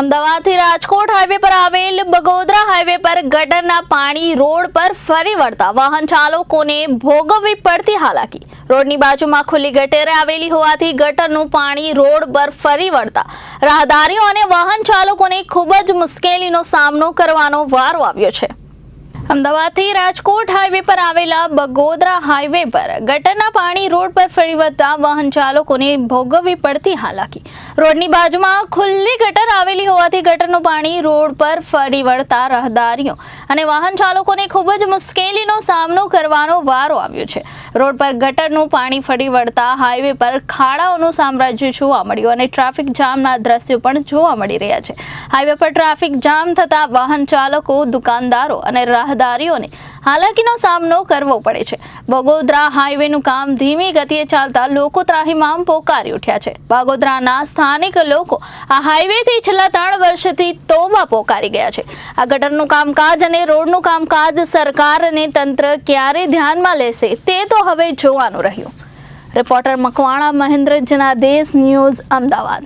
અમદાવાદથી રાજકોટ હાઈવે પર આવેલ બગોદરા હાઈવે પર ગટરના પાણી રોડ પર ફરી વળતા વાહન ચાલકોને ભોગવવી પડતી હાલાકી. રોડની બાજુમાં ખુલ્લી ગટેરે આવેલી હોવાથી ગટરનું પાણી રોડ પર ફરી વળતા રાહદારીઓ અને વાહન ચાલકોને ખૂબ જ મુશ્કેલીનો સામનો કરવાનો વારો આવ્યો છે. અમદાવાદથી રાજકોટ હાઈવે પર આવેલા બગોદરા હાઈવે પર ગટરના પાણી રોડ પર ફરી વળતા વાહન ચાલકોને ભોગવવી પડતી હાલાકી. રોડની બાજુમાં ખુલ્લી ગટર આવેલી હોવાથી ગટરનું પાણી રોડ પર ફરી વળતા રહદારીઓ અને વાહન ચાલકોને ખૂબ જ મુશ્કેલીનો સામનો કરવાનો વારો આવ્યો છે. રોડ પર ગટરનું પાણી ફરી વળતા હાઈવે પર ખાડાઓનું સામ્રાજ્ય જોવા મળ્યું અને ટ્રાફિક જામના દ્રશ્યો પણ જોવા મળી રહ્યા છે. હાઈવે પર ટ્રાફિક જામ થતા વાહન ચાલકો, દુકાનદારો અને રાહદારીઓને હાલાકીનો સામનો કરવો પડે છે. બગોદરા હાઈવેનું કામ ધીમી ગતિએ ચાલતા લોકો ત્રાહિમામ પોકારી ઉઠ્યા છે. બાગોદરાના સ્થાનિક લોકો આ હાઈવેથી છેલ્લા ત્રણ વર્ષથી તોબા પોકારી ગયા છે. આ ગટરનું કામકાજ અને રોડનું કામકાજ સરકાર અને તંત્ર ક્યારે ધ્યાનમાં લેશે તે તો હવે જોવાનું રહ્યું. Reporter Makwana Mahendra Janadesh news Ahmedabad.